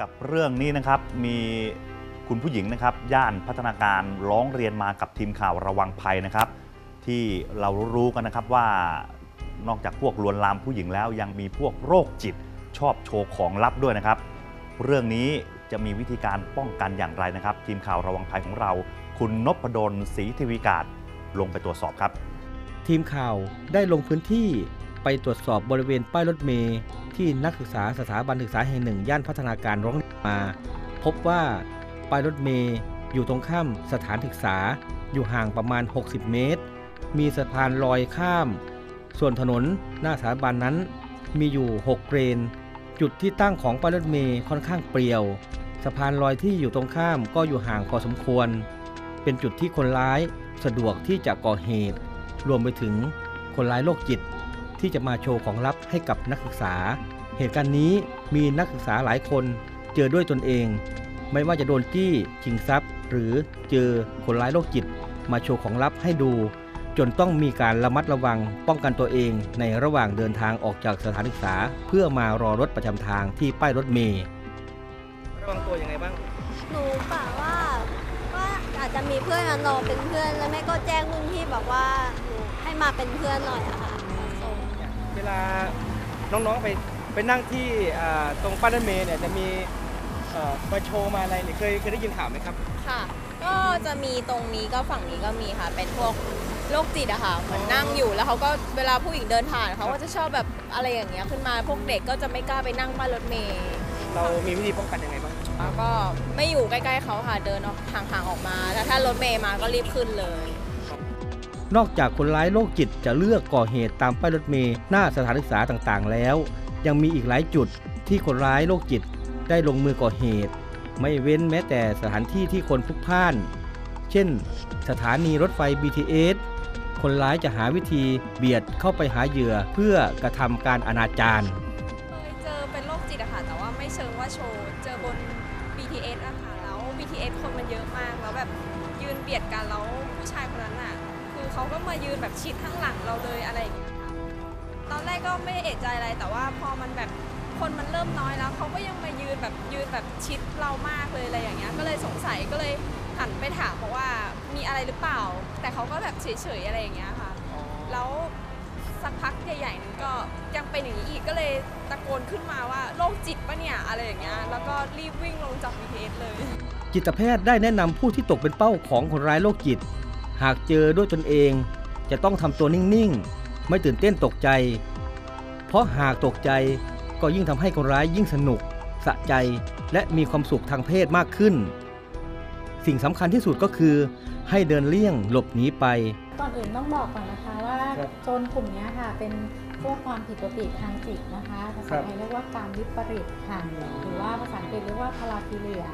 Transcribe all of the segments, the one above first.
กับเรื่องนี้นะครับมีคุณผู้หญิงนะครับ ย่านพัฒนาการร้องเรียนมากับทีมข่าวระวังภัยนะครับ ที่เรารู้กันนะครับว่านอกจากพวกลวนลามผู้หญิงแล้ว ยังมีพวกโรคจิตชอบโชว์ของลับด้วยนะครับ เรื่องนี้จะมีวิธีการป้องกันอย่างไรนะครับ ทีมข่าวระวังภัยของเรา คุณนพดลศรีทวีกาศลงไปตรวจสอบครับ ทีมข่าวได้ลงพื้นที่ ไปตรวจสอบบริเวณป้ายรถเมล์ที่นักศึกษาสถาบันศึกษาแห่งหนึ่ง ย่านพัฒนาการร้องมา พบว่าป้ายรถเมล์อยู่ตรงข้ามสถานศึกษาอยู่ห่างประมาณ 60 เมตร มีสะพานลอยข้าม ส่วนถนนหน้าสถาบันนั้น มีอยู่ 6 เลน จุดที่ตั้งของป้ายรถเมล์ค่อนข้างเปรี่ยว สะพานลอยที่อยู่ตรงข้ามก็อยู่ห่างพอสมควร เป็นจุดที่คนร้ายสะดวกที่จะก่อเหตุ รวมไปถึงคนร้ายโรคจิต ที่จะมาโชว์ของลับให้กับนักศึกษา เหตุการณ์นี้มีนักศึกษาหลายคนเจอด้วยตนเอง ไม่ว่าจะโดนจี้ชิงทรัพย์ หรือเจอคนร้ายโรคจิต มาโชว์ของลับให้ดู จนต้องมีการระมัดระวังป้องกันตัวเอง ในระหว่างเดินทางออกจากสถานศึกษา เพื่อมารอรถประจำทางที่ป้ายรถเมล์ระวังตัวยังไงบ้างหนูกะว่าว่าอาจจะมีเพื่อนมารอเป็นเพื่อน แล้วแม่ก็แจ้งรุ่นพี่บอกว่าหนูให้มาเป็นเพื่อนหน่อยอะค่ะส่ง เวลาน้องๆไปไปนั่งที่อ่าตรงป้ายรถเมล์เนี่ยจะมีเอ่อมาโชว์มาอะไรเนี่ยเคยเคยได้ยินข่าวไหมครับ ค่ะ ก็จะมีตรงนี้ก็ฝั่งนี้ก็มีค่ะ เป็นพวกโรคจิตอะค่ะเหมือนนั่งอยู่แล้วเขาก็เวลาผู้หญิงเดินผ่านเขาก็จะชอบแบบอะไรอย่างเงี้ยขึ้นมาพวกเด็กก็จะไม่กล้าไปนั่งป้ายรถเมล์เรามีวิธีป้องกันยังไงบ้างแล้วก็ไม่อยู่ใกล้ๆเขาค่ะเดินออกห่างๆออกมาแล้วถ้ารถเมล์มาก็รีบขึ้นเลย นอกจากคนร้ายโรคจิตจะเลือกก่อเหตุตามป้ายรถเมล์หน้าสถานศึกษาต่างๆ แล้ว ยังมีอีกหลายจุดที่คนร้ายโรคจิตได้ลงมือก่อเหตุ ไม่เว้นแม้แต่สถานที่ที่คนพลุกพล่าน เช่น สถานีรถไฟ BTS คนร้ายจะหาวิธีเบียดเข้าไปหาเหยื่อเพื่อกระทำการอนาจารเคยเจอเป็นโรคจิตอะค่ะแต่ว่าไม่เชิงว่าโชว์เจอบน BTS อะค่ะแล้ว BTS คนมันเยอะมากแล้วแบบยืนเบียดกันแล้วผู้ชายคนนั้นอะ คือเขาก็มายืนแบบชิดข้างหลังเราเลยอะไรอย่างเงี้ยค่ะตอนแรกก็ไม่ได้เอะใจอะไรแต่ว่าพอมันแบบคนมันเริ่มน้อยแล้วเขาก็ยังมายืนแบบยืนแบบชิดเรามากเลยอะไรอย่างเงี้ยก็เลยสงสัยก็เลยหันไปถามบอกว่ามีอะไรหรือเปล่า แต่เขาก็แบบเฉยๆอะไรอย่างเงี้ยค่ะ แล้วสักพักใหญ่ๆหนึงก็ยังเป็นอย่างนี้อีกก็เลยตะโกนขึ้นมาว่าโรคจิตปะเนี่ยอะไรอย่างเงี้ยแล้วก็รีบวิ่งลงจาก BTS เลย จิตแพทย์ได้แนะนำผู้ที่ตกเป็นเป้าของคนร้ายโรคจิต หากเจอด้วยตนเองจะต้องทำตัวนิ่งๆ ไม่ตื่นเต้นตกใจ เพราะหากตกใจก็ยิ่งทำให้คนร้ายยิ่งสนุก สะใจและมีความสุขทางเพศมากขึ้น สิ่งสำคัญที่สุดก็คือ ให้เดินเลี่ยงหลบหนีไป ก่อนอื่นต้องบอกก่อนนะคะว่าครับโจรกลุ่มเนี้ยค่ะเป็น พวกความผิดปกติทางจิตนะคะภาครัษาบไทยเรียกว่าการวิปริตค่ะหรือว่าภาษาอังกฤษเรียกว่าพาราฟิเลีย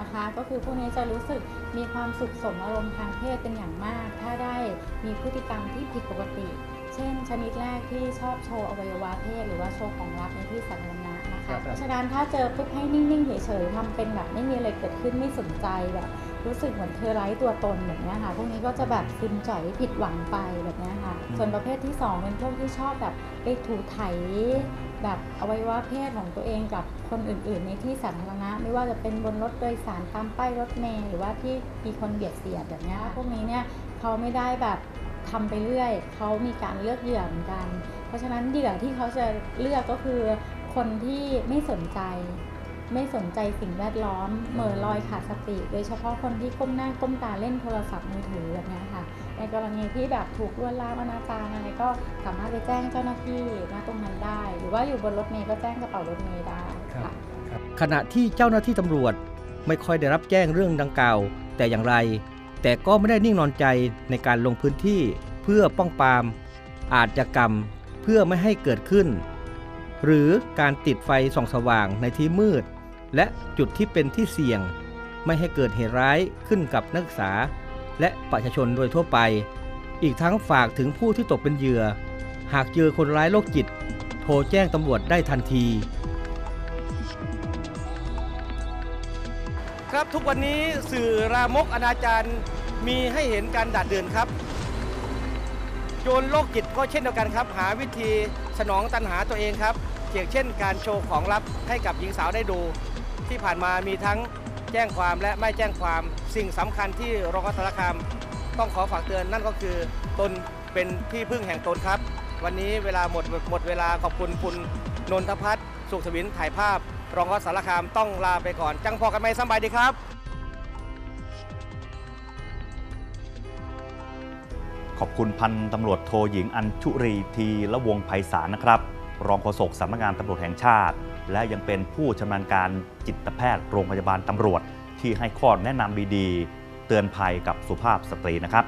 นะคะ ก็คือพวกนี้จะรู้สึกมีความสุขสมอารมณ์ทางเพศเป็นอย่างมาก ถ้าได้มีพฤติกรรมที่ผิดปกติ เช่น ชนิดแรกที่ชอบโชว์อวัยวะเพศ หรือว่าโชว์ของลับในที่สาธารณะนะคะเพราะฉะนั้นถ้าเจอปุ๊บให้นิ่งๆเฉยๆทำเป็นแบบไม่มีอะไรเกิดขึ้นไม่สนใจแบบ รู้สึกเหมือนเธอไร้ตัวตนแบบเนี้ยค่ะ พวกนี้ก็จะแบบซึมจ่อยผิดหวังไปแบบเนี้ยค่ะ ส่วนประเภทที่สองเป็นพวกที่ชอบแบบไปถูไถแบบอวัยวะเพศของตัวเองกับคนอื่น ๆ ในที่สาธารณะ ไม่ว่าจะเป็นบนรถโดยสารตามป้ายรถเมล์หรือว่าที่มีคนเบียดเสียดแบบเนี้ยพวกนี้เนี่ยเขาไม่ได้แบบทำไปเรื่อยเขามีการเลือกเหยื่อเหมือนกัน เพราะฉะนั้นเหยื่อที่เขาจะเลือกก็คือคนที่ไม่สนใจ ไม่สนใจสิ่งแวดล้อมเหม่อลอยขาดสติ โดยเฉพาะคนที่ก้มหน้าก้มตาเล่นโทรศัพท์มือถือแบบเนี้ยค่ะ ในกรณีที่แบบถูกลวนลามอนาจารอะไรก็สามารถไปแจ้งเจ้าหน้าที่ณตรงนั้นได้ หรือว่าอยู่บนรถเมล์ก็แจ้งกระเป๋ารถเมล์ได้ค่ะขณะที่เจ้าหน้าที่ตำรวจไม่ค่อยได้รับแจ้งเรื่องดังกล่าว แต่อย่างไร แต่ก็ไม่ได้นิ่งนอนใจในการลงพื้นที่เพื่อป้องปราม อาชญากรรมเพื่อไม่ให้เกิดขึ้น หรือการติดไฟส่องสว่างในที่มืด และจุดที่เป็นที่เสี่ยง ไม่ให้เกิดเหตุร้ายขึ้นกับนักศึกษา และประชาชนโดยทั่วไป อีกทั้งฝากถึงผู้ที่ตกเป็นเหยื่อ หากเจอคนร้ายโรคจิต โทรแจ้งตำรวจได้ทันที ครับทุกวันนี้สื่อรามกอนาจารมีให้เห็นการดัดเดินครับ โจรโรคจิตก็เช่นเดียวกันครับ หาวิธีสนองตันหาตัวเองครับเช่นเช่นการโชว์ของลับให้กับหญิงสาวได้ดู ที่ผ่านมามีทั้งแจ้งความและไม่แจ้งความสิ่งสำคัญที่โรงพักสารคามต้องขอฝากเตือนนั่นก็คือตนเป็นที่พึ่งแห่งตนครับ วันนี้เวลาหมดหมดเวลาขอบคุณคุณนนทพัฒน์สุขสวินถ่ายภาพรองวัดสารคามต้องลาไปก่อน จังพอกันไหมสบายดีครับ ขอบคุณพันตำรวจโทหญิงอัญชุรีทีละวงไพศาลนะครับ รองโฆษกสำนักงานตำรวจแห่งชาติ และยังเป็นผู้ชำนาญการจิตแพทย์โรงพยาบาลตำรวจ ที่ให้ข้อแนะนำดีๆเตือนภัยกับสุภาพสตรีนะครับ